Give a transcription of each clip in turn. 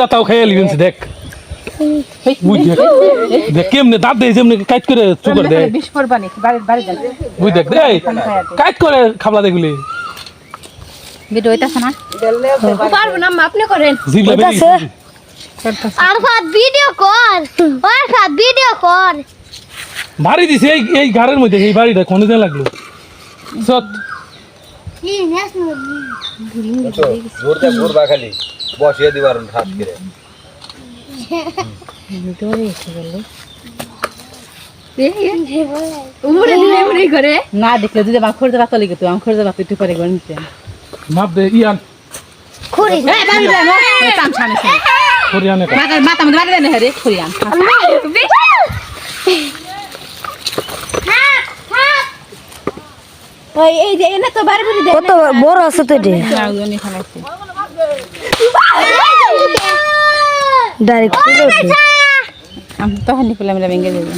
দাতাও খেয়ে লিখেছি দেখ। বুঝ দেখ। দেখ কেমনে দাঁত দেয় যেমনি কাইট করে চুকর দেয় বিষ করবানি বাড়ি বাড়ি যাবে বুঝ দেখ দেখ কাইট করে খাবলা দেখলি ভিডিও হইতাছে না? পারব না আপনি করেন জিবলা হইতাছে? ভিডিও কর আরফাত ভিডিও কর। বাড়ি দিছে এই এই ঘরের মধ্যে এই বাড়িটা কোনে দিন লাগল? সত উমরে দিলে উমরে করে। না দেখলে যদি আমার খরচা বাতা লিখে তো আমার খরচা বাতা একটু পরে করে নিতে মাপ দে ইয়ান। খুরি কাম ছানে হরিয়ানে মাথা মাথা মধ্যে বাড়ি দেন হেরে খুরিয়ান ওই এই যে এনে তো বাড়ি বাড়ি কত বড় আছে তো এটা? ডাইরেক্ট। আমি তো হানি পেলাম ভেঙে দেবো।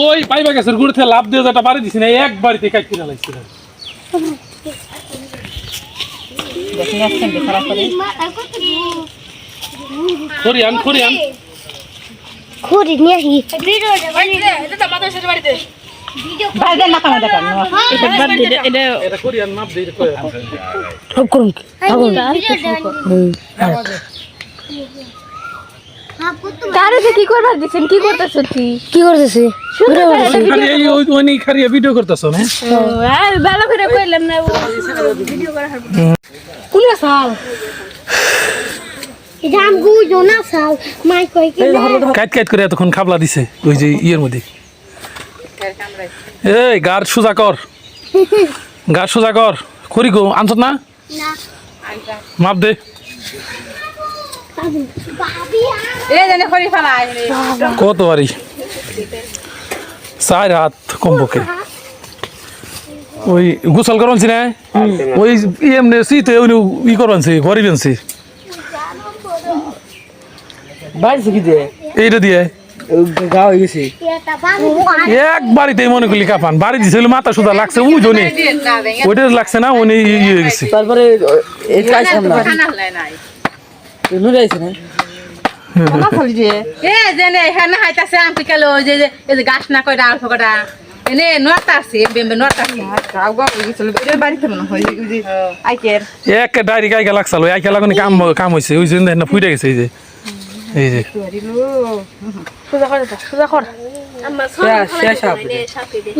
ওই পাইবা গেছে গুড় থেকে লাভ দিয়ে যেটা বাড়ি দিছি না এক বাড়িতে কাইট কিনা লাগছে দেখেন আসছেন খারাপ করে হরিয়ান হরিয়ান খুরি নিয়ে আসি মাথা কাম এটা মাপ দে কয় সব করুন কি? করবার দিছেন? কি করতেছ তুই কি করতেছি? ঘুরে বেড়াচ্ছি। এই ওই ওই নি খালি ভিডিও করতেছ না আর ভালো করে কইলাম না কোনে সাল? জাম গু জোনা সাল মাই কই কি কাইট কাইট করে এতক্ষণ খাবলা দিছে ওই যে ইয়ের মধ্যে। এই গার সোজা কর। গার সোজা কর। করি গো আনছত না? না। মাপ দে। কত বাড়ি চার হাত কমপক্ষে ওই গোসল করবানছি না? ওই এমনি শীতে ওই ই করবানছি গরিব আনছি। এইটা দিয়ে। গা হয়ে গেছে এটা এক বাড়িতে মনে করলি কাপান। বাড়ি দিছিল মাথা সুদা লাগছে ও জনে ওইটা লাগছে না উনি ইয়ে হয়ে গেছে। তারপরে এই চাইছিলাম না। নুরে আইছে না? গাছ না কয়টা আলফা কটা এনে নটা আছে বেম্বে নটা আছে বাড়িতে মনে হয় ওই যে আইকের। এক ডাইরি গাইকে লাগছিল ওই আইকে লাগানি কাম কাম হয়েছে ওই জন্য না ফুটে গেছে এই যে। এই যে। আমার শেষ শেষ আপনি সাথে দে